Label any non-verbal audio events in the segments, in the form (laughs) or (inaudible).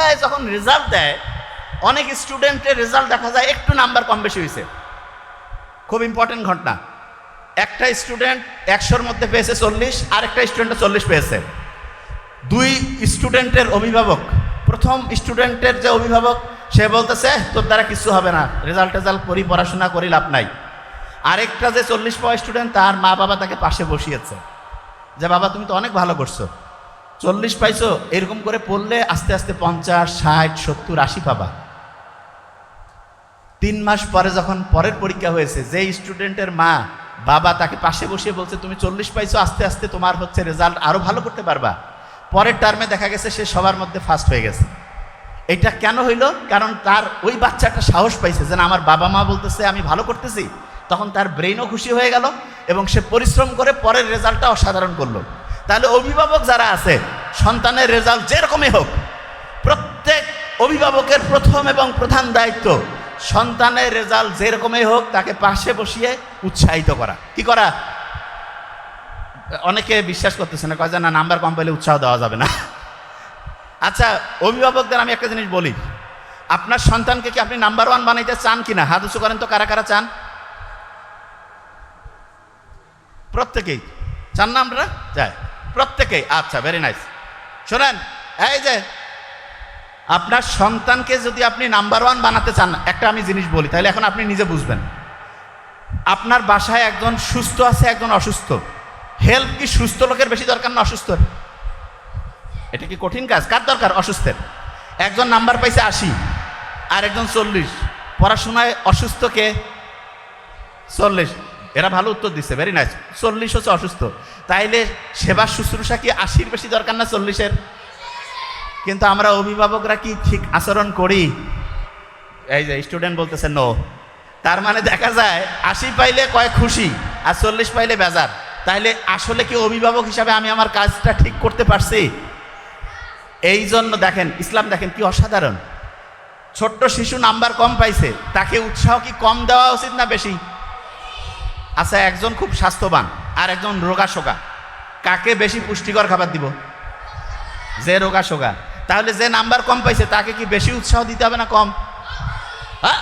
পরীক্ষায় যখন রেজাল্ট দেয়, অনেক স্টুডেন্টের রেজাল্ট দেখা যায় একটু নাম্বার কম বেশি হয়েছে খুব ইম্পর্টেন্ট ঘটনা। একটা স্টুডেন্ট একশোর মধ্যে পেয়েছে চল্লিশ আর একটা স্টুডেন্ট চল্লিশ পেয়েছে। দুই স্টুডেন্টের অভিভাবক, প্রথম স্টুডেন্টের যে অভিভাবক, সে বলতেছে তোর দ্বারা কিছু হবে না রেজাল্ট টেজাল্ট করি, পড়াশোনা করি, লাভ নাই। আরেকটা যে চল্লিশ পাওয়া স্টুডেন্ট তার মা বাবা তাকে পাশে বসিয়েছে। যে, বাবা, তুমি তো অনেক ভালো করছ। চল্লিশ পাইছো? এরকম করে পড়লে আস্তে আস্তে পঞ্চাশ, ষাট, সত্তর, আশি পাবা। তিন মাস পরে যখন পরের পরীক্ষা হয়েছে যে স্টুডেন্টের মা, বাবা তাকে পাশে বসিয়ে বলছে, তুমি চল্লিশ পাইছো, আস্তে আস্তে তোমার হচ্ছে রেজাল্ট আরও ভালো করতে পারবা। পরের টার্মে দেখা গেছে, সে সবার মধ্যে ফার্স্ট হয়ে গেছে। এটা কেন হইল? কারণ তার ওই বাচ্চাটা সাহস পাইছে যে না, আমার বাবা মা বলতেছে, আমি ভালো করতেছি। তখন তার ব্রেইনও খুশি হয়ে গেল এবং সে পরিশ্রম করে পরের রেজাল্টটা অসাধারণ করল। তাহলে অভিভাবক যারা আছে, সন্তানের রেজাল্ট যেরকমই হোক, প্রত্যেক অভিভাবকের প্রথম এবং প্রধান দায়িত্ব সন্তানের রেজাল্ট যেরকমই হোক, তাকে পাশে বসিয়ে উৎসাহিত করা। কি করা? অনেকে বিশ্বাস করতেছে না, কয় যে না, নাম্বার কম পেলে উৎসাহ দেওয়া যাবে না। আচ্ছা অভিভাবকদের আমি একটা জিনিস বলি। আপনার সন্তানকে কি আপনি নাম্বার ওয়ান বানাইতে চান কিনা? হাত উঁচু করেন তো, কারা কারা চান? প্রত্যেকেই। চান না আমরা যাই প্রত্যেকেই আচ্ছা ভেরি নাইস শোনেন, এই যে আপনার সন্তানকে যদি আপনি নাম্বার ওয়ান বানাতে চান, একটা আমি জিনিস বলি, তাহলে এখন আপনি নিজে বুঝবেন। আপনার বাসায় একজন সুস্থ আছে, একজন অসুস্থ। হেল্প কি সুস্থ লোকের বেশি দরকার না অসুস্থ এটা কি কঠিন কাজ? কার দরকার? অসুস্থের। একজন নাম্বার পাইছে আশি আর একজন চল্লিশ। পড়াশোনায় অসুস্থকে চল্লিশ। এরা ভালো উত্তর দিচ্ছে ভেরি নাইস চল্লিশ হচ্ছে অসুস্থ। তাইলে সেবা শুশ্রূষা কি আশির বেশি দরকার না চল্লিশের? কিন্তু আমরা অভিভাবকরা কি ঠিক আচরণ করি? এই যে স্টুডেন্ট বলতেছে নো তার মানে দেখা যায়, আশি পাইলে কয় খুশি, আর চল্লিশ পাইলে বেজার। তাইলে আসলে কি অভিভাবক হিসাবে আমি আমার কাজটা ঠিক করতে পারছি? এই জন্য দেখেন, ইসলাম দেখেন কি অসাধারণ। ছোট্ট শিশু নাম্বার কম পাইছে, তাকে উৎসাহ কি কম দেওয়া উচিত না বেশি? আচ্ছা একজন খুব স্বাস্থ্যবান আর একজন রোগা শোকা কাকে বেশি পুষ্টিকর খাবার দিব? যে রোগা শোকা তাহলে যে নাম্বার কম পাইছে, তাকে কি বেশি উৎসাহ দিতে হবে না কম? হ্যাঁ?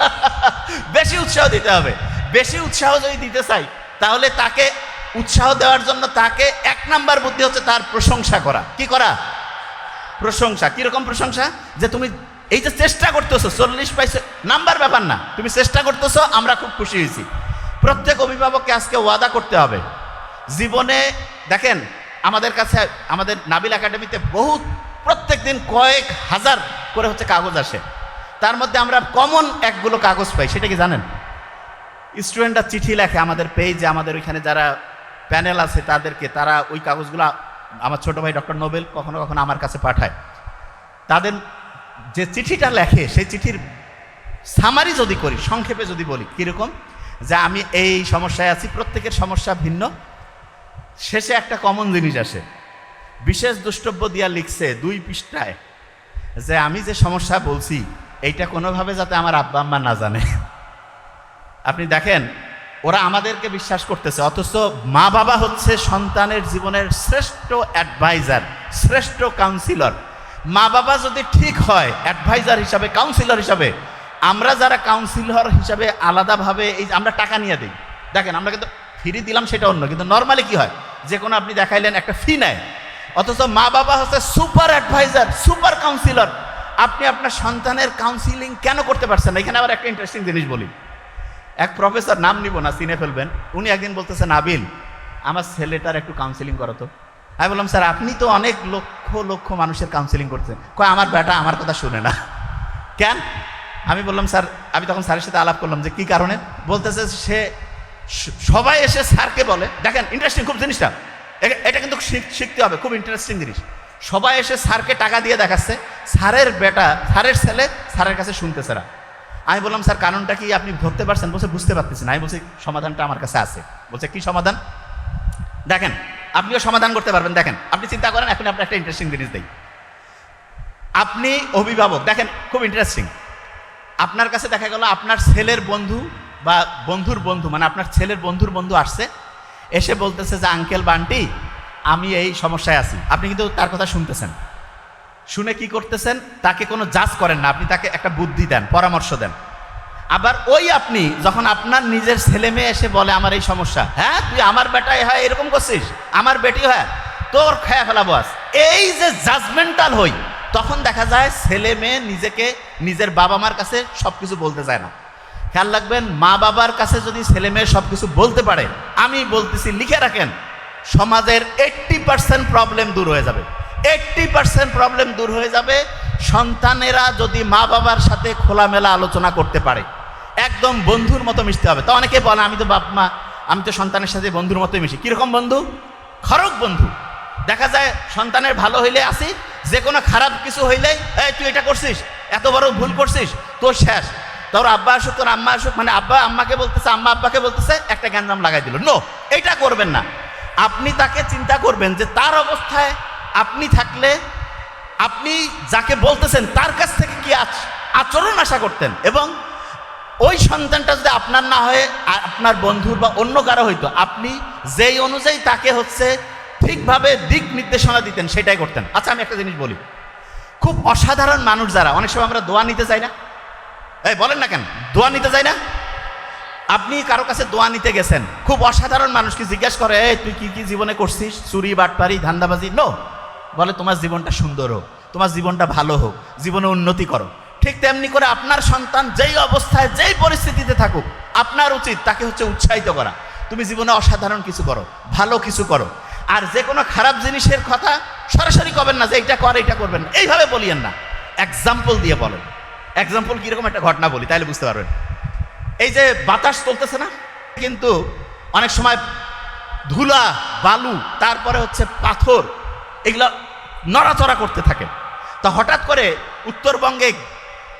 (laughs) বেশি উৎসাহ দিতে হবে। বেশি উৎসাহ যদি দিতে চাই, তাহলে তাকে উৎসাহ দেওয়ার জন্য তাকে এক নাম্বার বুদ্ধি হচ্ছে তার প্রশংসা করা। কি করা? প্রশংসা। কীরকম প্রশংসা? যে তুমি এই যে চেষ্টা করতেছো, চল্লিশ পাইছে নাম্বার ব্যাপার না। তুমি চেষ্টা করতেছো, আমরা খুব খুশি হয়েছি। প্রত্যেক অভিভাবককে আজকে ওয়াদা করতে হবে। জীবনে, দেখেন, আমাদের কাছে, আমাদের নাবিল একাডেমিতে বহুত প্রত্যেক দিন কয়েক হাজার করে হচ্ছে কাগজ আসে। তার মধ্যে আমরা কমন একগুলো কাগজ পাই, সেটা কি জানেন? স্টুডেন্টরা চিঠি লেখে আমাদের পেজে, আমাদের ওইখানে যারা প্যানেল আছে তাদেরকে, তারা ওই কাগজগুলো আমার ছোট ভাই ডক্টর নোবেল কখনো কখনো আমার কাছে পাঠায়। তাদের যে চিঠিটা লেখে, সেই চিঠির সামারি যদি করি, সংক্ষেপে যদি বলি, কীরকম? যে আমি এই সমস্যায় আছি, প্রত্যেকের সমস্যা ভিন্ন। শেষে একটা কমন জিনিস আসে। বিশেষ দ্রষ্টব্য দিয়া লিখছে দুই পৃষ্ঠায় যে আমি যে সমস্যা বলছি, এইটা কোনোভাবে যাতে আমার আব্বা আম্মা না জানে। আপনি দেখেন, ওরা আমাদেরকে বিশ্বাস করতেছে, অথচ মা বাবা হচ্ছে সন্তানের জীবনের শ্রেষ্ঠ অ্যাডভাইজার শ্রেষ্ঠ কাউন্সিলর মা বাবা যদি ঠিক হয় অ্যাডভাইজার হিসাবে কাউন্সিলর হিসাবে আমরা যারা কাউন্সিলর হিসাবে আলাদাভাবে এই আমরা টাকা নিয়ে দিই। দেখেন, আমরা কিন্তু ফ্রি দিলাম সেটা অন্য, কিন্তু নর্মালি কি হয়? যে কোনো আপনি দেখাইলেন একটা ফি নেয়। অথচ মা বাবা হচ্ছে সুপার অ্যাডভাইজার সুপার কাউন্সিলর আপনি আপনার সন্তানের কাউন্সিলিং কেন করতে পারছেন না? এখানে আবার একটা ইন্টারেস্টিং জিনিস বলি। এক প্রফেসর নাম নিব না, চিনে ফেলবেন। উনি একদিন বলতেছেন আবিল আমার ছেলেটার একটু কাউন্সিলিং করো তো। আমি বললাম, স্যার, আপনি তো অনেক লক্ষ লক্ষ মানুষের কাউন্সিলিং করছেন। কয়, আমার বেটা আমার কথা শুনে না। কেন? আমি বললাম, স্যার, আমি তখন স্যারের সাথে আলাপ করলাম যে, কি কারণে? বলতেছে সে, সবাই এসে স্যারকে বলে, দেখেন ইন্টারেস্টিং খুব জিনিসটা। এটা কিন্তু শিখ- শিখতে হবে, খুব ইন্টারেস্টিং জিনিস। সবাই এসে স্যারকে টাকা দিয়ে দেখাচ্ছে, স্যারের বেটা, স্যারের ছেলে স্যারের কাছে শুনতেছে না। আমি বললাম, স্যার, কারণটা কি আপনি ধরতে পারছেন? বলছে, বুঝতে পারতেছি না। আমি বলছি, সমাধানটা আমার কাছে আছে। বলছে, কি সমাধান? দেখেন, আপনিও সমাধান করতে পারবেন। দেখেন, আপনি চিন্তা করেন, এখন আপনি একটা ইন্টারেস্টিং জিনিস দেই। আপনি অভিভাবক, দেখেন, খুব ইন্টারেস্টিং আপনার কাছে দেখা গেল আপনার ছেলের বন্ধু বা বন্ধুর বন্ধু মানে আপনার ছেলের বন্ধুর বন্ধু আসছে, এসে বলতেছে যে, আঙ্কেল, বান্টি, আমি এই সমস্যায় আছি। আপনি কিন্তু তার কথা শুনতেছেন। শুনে কি করতেছেন? তাকে কোনো জাজ করেন না, আপনি তাকে একটা বুদ্ধি দেন, পরামর্শ দেন। আবার ওই আপনি যখন আপনার নিজের ছেলে মেয়ে এসে বলে, আমার এই সমস্যা। হ্যাঁ তুই আমার বেটাই হয়, এরকম করছিস? আমার বেটি হয়। তোর খেয়া ফেলাবো আজ এই যে জাজমেন্টাল হই তখন দেখা যায় ছেলে মেয়ে নিজেকে নিজের বাবা মার কাছে সব কিছু বলতে চায় না। খেয়াল রাখবেন, মা বাবার কাছে যদি ছেলে মেয়ে সব কিছু বলতে পারে, আমি বলতেছি লিখে রাখেন, সমাজের এইট্টি পার্সেন্ট প্রবলেম দূর হয়ে যাবে। এইট্টি পার্সেন্ট প্রবলেম দূর হয়ে যাবে, সন্তানেরা যদি মা বাবার সাথে খোলামেলা আলোচনা করতে পারে, একদম বন্ধুর মতো মিশতে হবে। তো অনেকে বলে, আমি তো বাপ মা, আমি তো সন্তানের সাথে বন্ধুর মতোই মিশি। কীরকম বন্ধু? খরক বন্ধু। দেখা যায় সন্তানের ভালো হইলে আসি, যে কোনো খারাপ কিছু হইলেই, এই, তুই এটা করছিস? এত বড় ভুল করছিস? তোর শেষ। তোর আব্বা আসুক, তোর আম্মা আসুক মানে আব্বা আম্মাকে বলতেছে, আম্মা আব্বাকে বলতেছে, একটা গ্যাঞ্জাম লাগাই দিল। নো এইটা করবেন না। আপনি তাকে চিন্তা করবেন যে তার অবস্থায় আপনি থাকলে, আপনি যাকে বলতেছেন, তার কাছ থেকে কি আচ- আচরণ আশা করতেন? এবং ওই সন্তানটা যদি আপনার না হয়ে আপনার বন্ধুর বা অন্য কারও হইতো, আপনি যেই অনুযায়ী তাকে হচ্ছে ঠিকভাবে দিক নির্দেশনা দিতেন, সেটাই করতেন। আচ্ছা আমি একটা জিনিস বলি। খুব অসাধারণ মানুষ যারা, অনেক সময় আমরা দোয়া নিতে চাই না। এই, বলেন না কেন? দোয়া নিতে চাই না? আপনি কারও কাছে দোয়া নিতে গেছেন, খুব অসাধারণ মানুষকে জিজ্ঞেস করে, এই, তুই কি কি জীবনে করছিস? চুরি, বাটপারি, ধান্দাবাজি? নো বলে, তোমার জীবনটা সুন্দর হোক, তোমার জীবনটা ভালো হোক, জীবনে উন্নতি করো। ঠিক তেমনি করে আপনার সন্তান যেই অবস্থায়, যেই পরিস্থিতিতে থাকুক, আপনার উচিত তাকে হচ্ছে উৎসাহিত করা। তুমি জীবনে অসাধারণ কিছু করো, ভালো কিছু করো। আর যে কোনো খারাপ জিনিসের কথা সরাসরি করবেন না যে এইটা কর, এইটা করবেন না। এইভাবে বলিয়েন না। এক্সাম্পল দিয়ে বলেন। এক্সাম্পল কীরকম একটা ঘটনা বলি, তাহলে বুঝতে পারবেন। এই যে বাতাস চলতেছে না, কিন্তু অনেক সময় ধুলা, বালু, তারপরে হচ্ছে পাথর, এগুলো নড়াচড়া করতে থাকে। তা হঠাৎ করে উত্তরবঙ্গে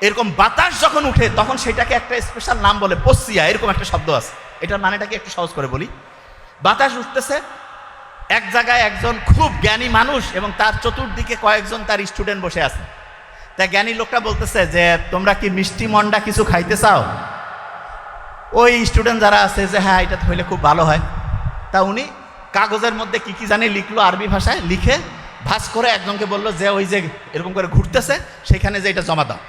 এরকম বাতাস যখন উঠে, তখন সেটাকে একটা স্পেশাল নাম বলে পশ্চিয়া এরকম একটা শব্দ আছে। এটার মানেটাকে একটু সহজ করে বলি? বাতাস উঠতেছে এক জায়গায় একজন খুব জ্ঞানী মানুষ এবং তার চতুর্দিকে কয়েকজন তার স্টুডেন্ট বসে আছে। তা জ্ঞানী লোকটা বলতেছে যে, তোমরা কি মিষ্টি মন্ডা কিছু খাইতে চাও? ওই স্টুডেন্ট যারা আছে যে হ্যাঁ এটা হইলে খুব ভালো হয়। তা উনি কাগজের মধ্যে কি কি জানি লিখলো আরবি ভাষায়, লিখে ভাস করে একজনকে বলল যে, ওই যে এরকম করে ঘুরতেছে, সেখানে যে এটা জমা দাও।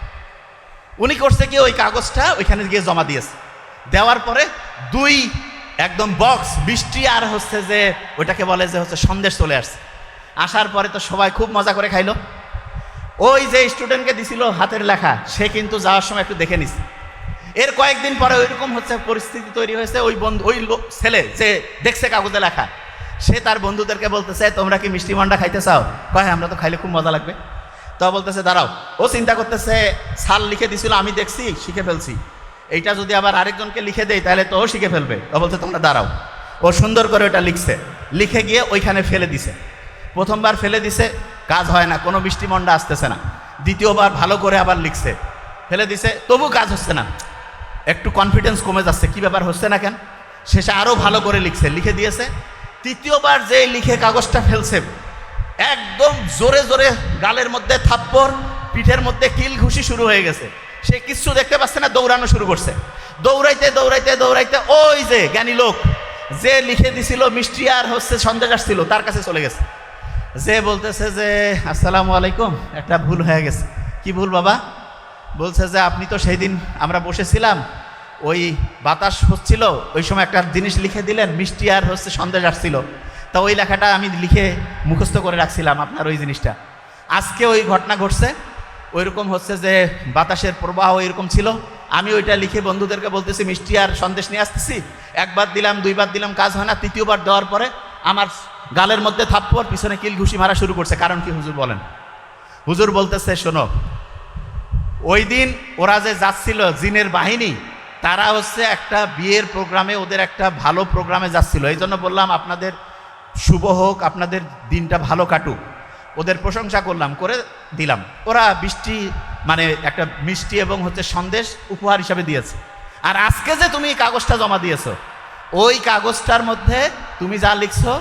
উনি করছে কি, ওই কাগজটা ওইখানে গিয়ে জমা দিয়েছে। দেওয়ার পরে দুই একদম বক্স বৃষ্টি আর হচ্ছে যে ওইটাকে বলে যে হচ্ছে সন্দেশ চলে আসছে। আসার পরে তো সবাই খুব মজা করে খাইলো। ওই যে স্টুডেন্টকে দিছিল হাতের লেখা সে কিন্তু যাওয়ার সময় একটু দেখে নিছে। এর কয়েকদিন পরে ওইরকম হচ্ছে পরিস্থিতি তৈরি হয়েছে ওই বন্ধু ওই ছেলে যে দেখছে কাগজে লেখা সে তার বন্ধুদেরকে বলতেছে তোমরা কি মিষ্টি মন্ডা খাইতে চাও? কয় "হ্যাঁ, আমরা তো খাইলে খুব মজা লাগবে। তো বলতেছে দাঁড়াও। ও চিন্তা করতেছে সাল লিখে দিছিল আমি দেখছি শিখে ফেলছি। এইটা যদি আবার আরেকজনকে লিখে দেয় তাহলে তো ও শিখে ফেলবে। ও বলতে তোমরা দাঁড়াও। ও সুন্দর করে ওটা লিখছে। লিখে গিয়ে ওইখানে ফেলে দিছে। প্রথমবার ফেলে দিছে, কাজ হয় না, কোনো মিষ্টি মন্ডা আসতেছে না। দ্বিতীয়বার ভালো করে আবার লিখছে। ফেলে দিছে, তবু কাজ হচ্ছে না। একটু কনফিডেন্স কমে যাচ্ছে, কি ব্যাপার হচ্ছে না কেন? শেষে আরও ভালো করে লিখছে, লিখে দিয়েছে। তৃতীয়বার যে লিখে কাগজটা ফেলছে, একদম জোরে জোরে গালের মধ্যে থাপ্পড়, পিঠের মধ্যে কিল ঘুষি শুরু হয়ে গেছে। সে কিচ্ছু দেখতে পাচ্ছে না, দৌড়ানো শুরু করছে। দৌড়াইতে দৌড়াইতে দৌড়াইতে ওই যে জ্ঞানী লোক, যে লিখে দিছিল, মিষ্টি আর হচ্ছে সন্দেশ আসছিল, তার কাছে চলে গেছে। যে বলতেছে যে, আসসালামু আলাইকুম, একটা ভুল হয়ে গেছে। কি ভুল বাবা? বলছে যে, আপনি তো সেই দিন আমরা বসেছিলাম, ওই বাতাস হচ্ছিল, ওই সময় একটা জিনিস লিখে দিলেন, মিষ্টি আর হচ্ছে সন্দেশ আসছিল। তা ওই লেখাটা আমি লিখে মুখস্থ করে রাখছিলাম আপনার ওই জিনিসটা। আজকে ওই ঘটনা ঘটছে ওইরকম হচ্ছে যে বাতাসের প্রবাহ এরকম ছিল। আমি ওইটা লিখে বন্ধুদেরকে বলতেছি, মিষ্টি আর সন্দেশ নিয়ে আসতেছি। একবার দিলাম, দুইবার দিলাম, কাজ হয় না। তৃতীয়বার দেওয়ার পরে আমার গালের মধ্যে থাপ্পড়, পিছনে কিল ঘুষি মারা শুরু করছে। কারণ কি হুজুর বলেন? হুজুর বলতেছে, শোনো, ওই দিন ওরা যে যাচ্ছিল জিনের বাহিনী, তারা হচ্ছে একটা বিয়ের প্রোগ্রামে, ওদের একটা ভালো প্রোগ্রামে যাচ্ছিল। এই জন্য বললাম, আপনাদের শুভ হোক, আপনাদের দিনটা ভালো কাটুক। ওদের প্রশংসা করলাম, করে দিলাম। ওরা বৃষ্টি মানে একটা মিষ্টি এবং হচ্ছে সন্দেশ উপহার হিসাবে দিয়েছে। আর আজকে যে তুমি কাগজটা জমা দিয়েছ, ওই কাগজটার মধ্যে তুমি যা লিখছো,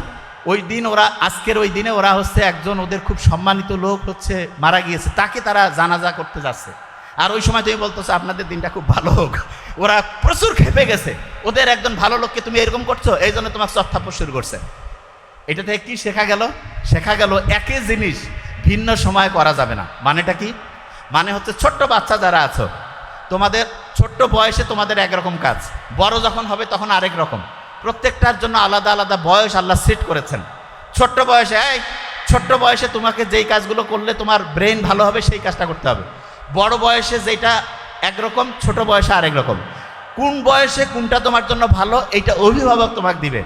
ওই দিন ওরা, আজকের ওই দিনে ওরা হচ্ছে একজন ওদের খুব সম্মানিত লোক হচ্ছে মারা গিয়েছে, তাকে তারা জানাজা করতে যাচ্ছে। আর ওই সময় তুমি বলতেছো, আপনাদের দিনটা খুব ভালো হোক। ওরা প্রচুর খেপে গেছে। ওদের একজন ভালো লোককে তুমি এরকম করছ, এই জন্য তোমার চত্থাপ্পর শুরু করছে। এটা থেকে কি শেখা গেল? শেখা গেল একই জিনিস ভিন্ন সময় করা যাবে না। মানেটা কি? মানে হচ্ছে ছোট্ট বাচ্চা যারা আছো, তোমাদের ছোট্ট বয়সে তোমাদের একরকম কাজ। বড় যখন হবে তখন আরেক রকম। প্রত্যেকটার জন্য আলাদা আলাদা বয়স আল্লাহ সেট করেছেন। ছোট্ট বয়সে, এই ছোট্ট বয়সে তোমাকে যেই কাজগুলো করলে তোমার ব্রেন ভালো হবে, সেই কাজটা করতে হবে। বড় বয়সে যেটা একরকম, ছোট বয়সে আরেক রকম। কোন বয়সে কোনটা তোমার জন্য ভালো, এইটা অভিভাবক তোমাকে দিবে।